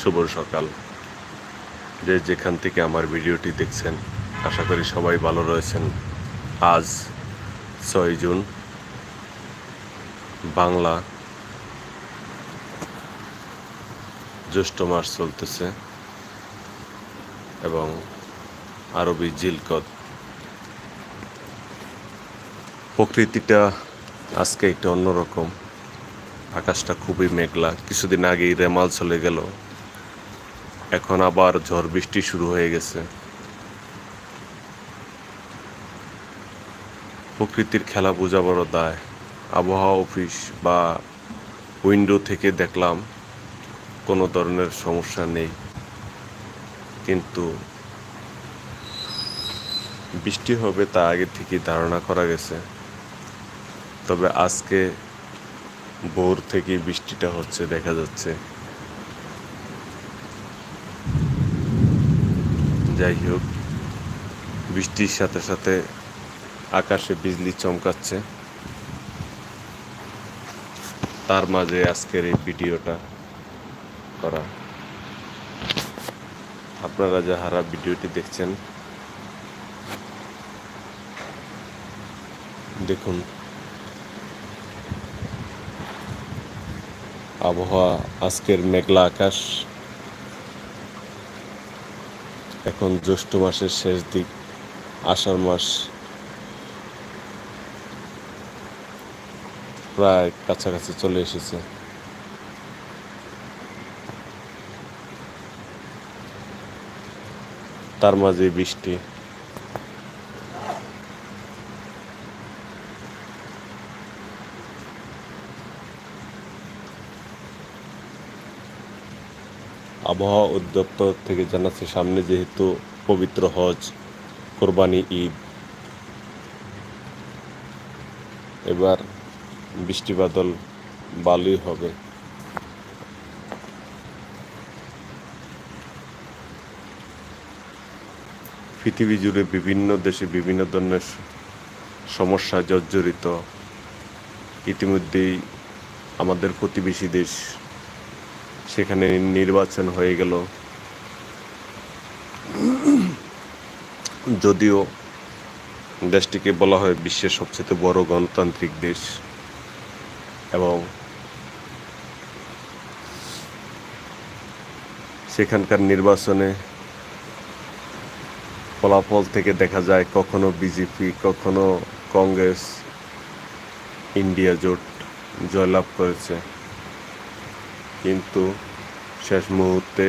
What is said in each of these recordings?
শুভ সকাল। যে যেখান থেকে আমার ভিডিওটি দেখছেন, আশা করি সবাই ভালো রয়েছেন। আজ ছয় জুন, বাংলা জ্যৈষ্ঠ মাস চলতেছে এবং আরবি জিলকত। প্রকৃতিটা আজকে একটু অন্যরকম। আকাশটা খুবই মেঘলা। কিছুদিন আগেই রেমাল চলে গেল। এখন আবার ঝড় বৃষ্টি শুরু হয়ে গেছে। প্রকৃতির খেলা বোঝা বড় দায়। আবহাওয়া অফিস বা উইন্ডো থেকে দেখলাম কোনো ধরনের সমস্যা নেই। কিন্তু বৃষ্টি হবে তা আগে থেকেই ধারণা করা গেছে। তবে আজকে ভোর থেকে বৃষ্টিটা হচ্ছে, দেখা যাচ্ছে। যাই হোক, বৃষ্টির সাথে সাথে আকাশে বিজলি চমকাচ্ছে। তার মাঝে আজকের এই ভিডিওটা করা। আপনারা যাহারা ভিডিওটি দেখছেন, দেখুন। আবহাওয়া, আজকের মেঘলা আকাশ। এখন জ্যৈষ্ঠ মাসের শেষ দিক আষাঢ় মাস প্রায় কাছাকাছি চলে এসেছে। তার মাঝে বৃষ্টি। আবহাওয়া অধিদপ্তর থেকে জানাচ্ছে, সামনে যেহেতু পবিত্র হজ, কোরবানি ঈদ, এবার বৃষ্টি বাদল ভালোই হবে। পৃথিবী জুড়ে বিভিন্ন দেশে বিভিন্ন ধরনের সমস্যা জর্জরিত। ইতিমধ্যেই আমাদের প্রতিবেশী দেশ সেখানে নির্বাচন হয়ে গেল। যদিও দেশটিকে বলা হয় বিশ্বের সবচেয়ে বড় গণতান্ত্রিক দেশ এবং সেখানকার নির্বাচনে ফলাফল থেকে দেখা যায় কখনো বিজেপি, কখনো কংগ্রেস, ইন্ডিয়া জোট জয়লাভ করেছে। কিন্তু শেষ মুহূর্তে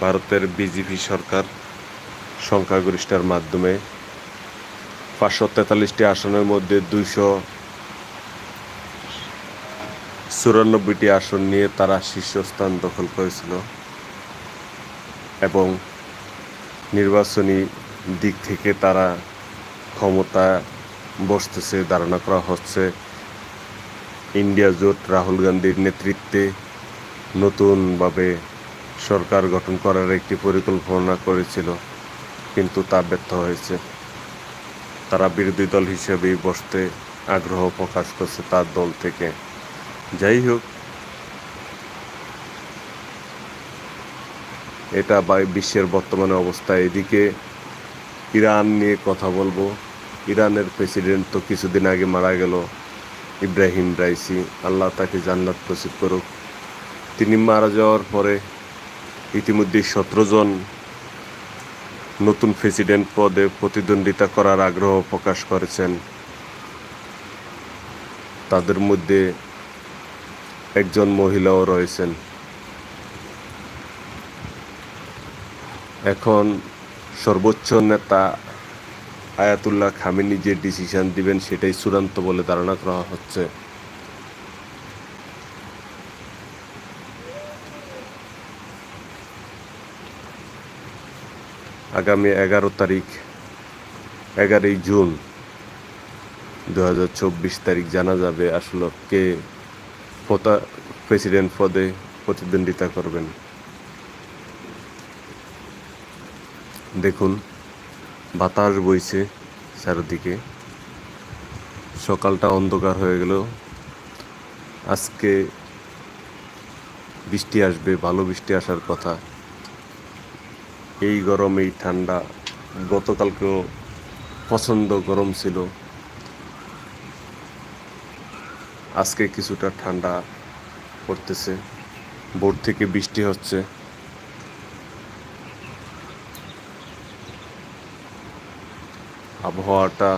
ভারতের বিজেপি সরকার সংখ্যাগরিষ্ঠার মাধ্যমে পাঁচশো তেতাল্লিশটি আসনের মধ্যে দুইশো চুরানব্বইটি আসন নিয়ে তারা শীর্ষস্থান দখল করেছিল এবং নির্বাচনী দিক থেকে তারা ক্ষমতা বসতেছে, ধারণা করা হচ্ছে। ইন্ডিয়া জোট রাহুল গান্ধীর নেতৃত্বে নতুনভাবে সরকার গঠন করার একটি পরিকল্পনা করেছিল, কিন্তু তা ব্যর্থ হয়েছে। তারা বিরোধী দল হিসেবেই বসতে আগ্রহ প্রকাশ করছে তার দল থেকে। যাই হোক, এটা বিশ্বের বর্তমানে অবস্থা। এদিকে ইরান নিয়ে কথা বলব। ইরানের প্রেসিডেন্ট তো কিছুদিন আগে মারা গেল। ইব্রাহিম রাইসি, আল্লাহ তাকে জান্নাত নসিব করুক। তিনি মারা যাওয়ার পরে ইতিমধ্যে সতেরো জন নতুন প্রেসিডেন্ট পদে প্রতিদ্বন্দ্বিতা করার আগ্রহ প্রকাশ করেছেন। তাদের মধ্যে একজন মহিলাও রয়েছেন। এখন সর্বোচ্চ নেতা আয়াতুল্লাহ খামেনি যে ডিসিশন দিবেন সেটাই চূড়ান্ত বলে ধারণা করা হচ্ছে। আগামী এগারো তারিখ, এগারোই জুন দু হাজার চব্বিশ তারিখ জানা যাবে আসলে কে পতা প্রেসিডেন্ট পদে প্রতিদ্বন্দ্বিতা করবেন। দেখুন বাতাস বইছে চারদিকে। সকালটা অন্ধকার হয়ে গেল। আজকে বৃষ্টি আসবে, ভালো বৃষ্টি আসার কথা। এই গরম, এই ঠান্ডা, গতকালকেও প্রচণ্ড গরম ছিল। আজকে কিছুটা ঠান্ডা পড়তেছে। ভোর থেকে বৃষ্টি হচ্ছে। আবহাওয়াটা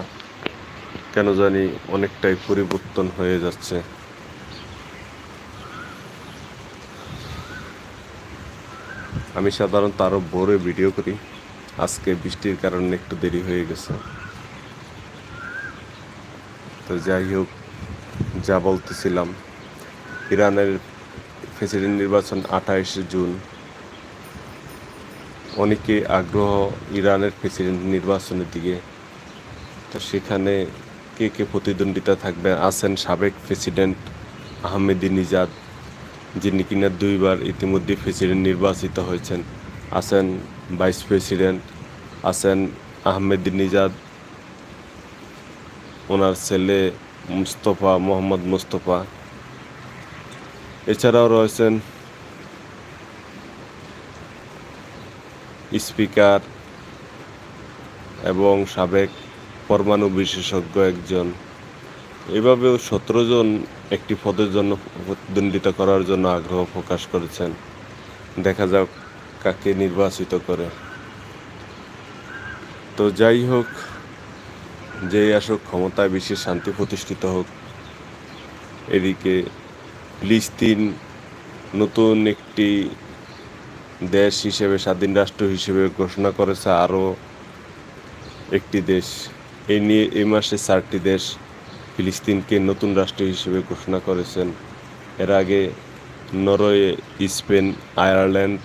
কেন জানি অনেকটাই পরিবর্তন হয়ে যাচ্ছে। আমি সাধারণত আরও ভোরে ভিডিও করি। আজকে বৃষ্টির কারণে একটু দেরি হয়ে গেছে। তো যাই হোক, যা বলতেছিলাম, ইরানের প্রেসিডেন্ট নির্বাচন আঠাইশে জুন। অনেকে আগ্রহ ইরানের প্রেসিডেন্ট নির্বাচনের দিকে তো সেখানে কে কে প্রতিদ্বন্দ্বিতা থাকবে? আছেন সাবেক প্রেসিডেন্ট আহমেদি নিজাদ, যিনি কিনা দুইবার ইতিমধ্যে প্রেসিডেন্ট নির্বাচিত হয়েছেন। আছেন ভাইস প্রেসিডেন্ট, আছেন আহমেদি নিজাদ, ওনার ছেলে মুস্তফা, মোহাম্মদ মুস্তফা। এছাড়াও রয়েছেন স্পিকার এবং সাবেক পরমাণু বিশেষজ্ঞ একজন। এভাবেও সতেরো জন একটি পদের জন্য প্রতিদ্বন্দ্বিতা করার জন্য আগ্রহ প্রকাশ করেছেন। দেখা যাক কাকে নির্বাচিত করে। তো যাই হোক যেই আসুক ক্ষমতায় বিশ্বের শান্তি প্রতিষ্ঠিত হোক, এদিকে ফিলিস্তিন নতুন একটি দেশ হিসেবে, স্বাধীন রাষ্ট্র হিসেবে ঘোষণা করেছে আরও একটি দেশ। এই নিয়ে এই মাসে চারটি দেশ ফিলিস্তিনকে নতুন রাষ্ট্র হিসেবে ঘোষণা করেছেন। এর আগে নরওয়ে, স্পেন, আয়ারল্যান্ড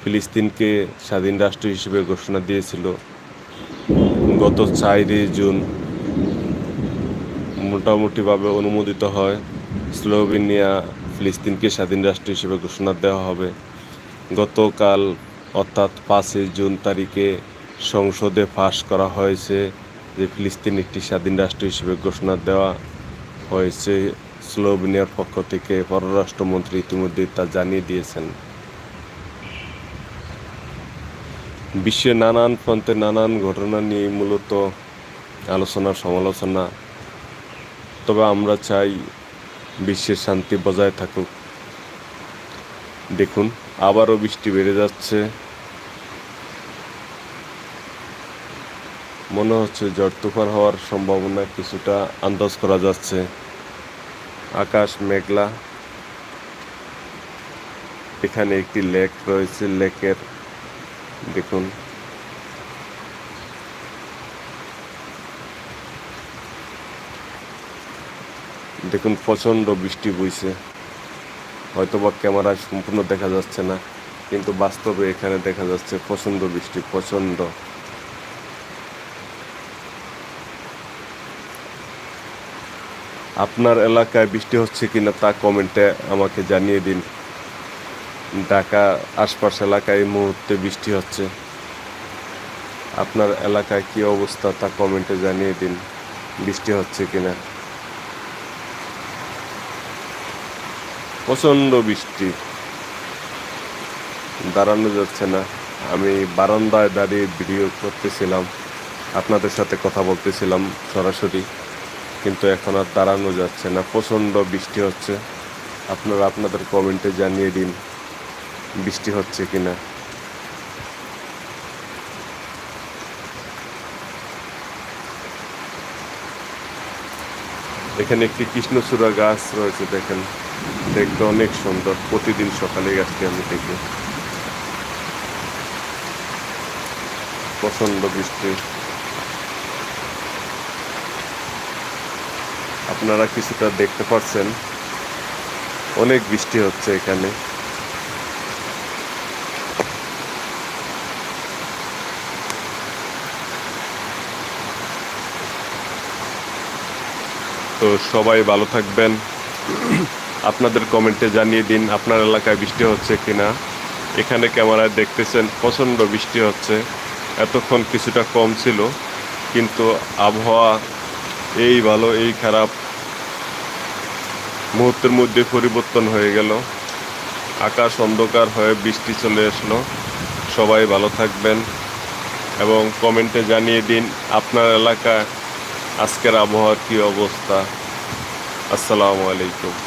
ফিলিস্তিনকে স্বাধীন রাষ্ট্র হিসেবে ঘোষণা দিয়েছিল। গত চারই জুন মোটামুটিভাবে অনুমোদিত হয়। স্লোভেনিয়া ফিলিস্তিনকে স্বাধীন রাষ্ট্র হিসেবে ঘোষণা দেওয়া হবে। গতকাল অর্থাৎ পাঁচই জুন তারিখে সংসদে পাশ করা হয়েছে যে ফিলিস্তিন একটি স্বাধীন রাষ্ট্র হিসেবে ঘোষণা দেওয়া হয়েছে। স্লোভেনিয়ার পক্ষ থেকে পররাষ্ট্রমন্ত্রী ইতিমধ্যে তা জানিয়ে দিয়েছেন। বিশ্বে নানান প্রান্তে নানান ঘটনা নিয়ে মূলত আলোচনা, সমালোচনা। তবে আমরা চাই বিশ্বের শান্তি বজায় থাকুক। দেখুন, আবারও বৃষ্টি বেড়ে যাচ্ছে। মনে হচ্ছে ঝড় তুফান হওয়ার সম্ভাবনা কিছুটা আন্দাজ করা যাচ্ছে। আকাশ মেঘলা। এখানে একটি লেক রয়েছে, লেকের, দেখুন। দেখুন, প্রচণ্ড বৃষ্টি বইছে। হয়তোবা ক্যামেরায় সম্পূর্ণ দেখা যাচ্ছে না, কিন্তু বাস্তবে এখানে দেখা যাচ্ছে প্রচণ্ড বৃষ্টি, প্রচণ্ড। আপনার এলাকায় বৃষ্টি হচ্ছে কি না তা কমেন্টে আমাকে জানিয়ে দিন। ঢাকা আশপাশ এলাকায় এই মুহূর্তে বৃষ্টি হচ্ছে। আপনার এলাকায় কি অবস্থা তা কমেন্টে জানিয়ে দিন, বৃষ্টি হচ্ছে কি না প্রচণ্ড বৃষ্টি। দাঁড়ানো যাচ্ছে না। আমি বারান্দায় দাঁড়িয়ে ভিডিও করতেছিলাম। আপনাদের সাথে কথা বলতেছিলাম সরাসরি। কিন্তু এখন আর দাঁড়ানো যাচ্ছে না, প্রচণ্ড বৃষ্টি হচ্ছে। আপনারা আপনাদের কমেন্টে জানিয়ে দিন, বৃষ্টি হচ্ছে কিনা। এখানে একটি কৃষ্ণচূড়া গাছ রয়েছে, দেখেন। দেখতে অনেক সুন্দর, প্রতিদিন সকালে গাছটি আমি দেখি। প্রচণ্ড বৃষ্টি। আপনারা কিছুটা দেখতে পাচ্ছেন। অনেক বৃষ্টি হচ্ছে এখানে। তো সবাই ভালো থাকবেন। আপনাদের কমেন্টে জানিয়ে দিন, আপনার এলাকায় বৃষ্টি হচ্ছে কিনা। এখানে ক্যামেরায় দেখতেছেন, প্রচণ্ড বৃষ্টি হচ্ছে। এতক্ষণ কিছুটা কম ছিল, কিন্তু আবহাওয়া এই ভালো, এই খারাপ। মুহূর্তের মধ্যে পরিবর্তন হয়ে গেল। আকাশ অন্ধকার হয়ে বৃষ্টি চলে আসলো। সবাই ভালো থাকবেন এবং কমেন্টে জানিয়ে দিন আপনার এলাকা আজকের আবহাওয়ার কী অবস্থা। আসসালামু আলাইকুম।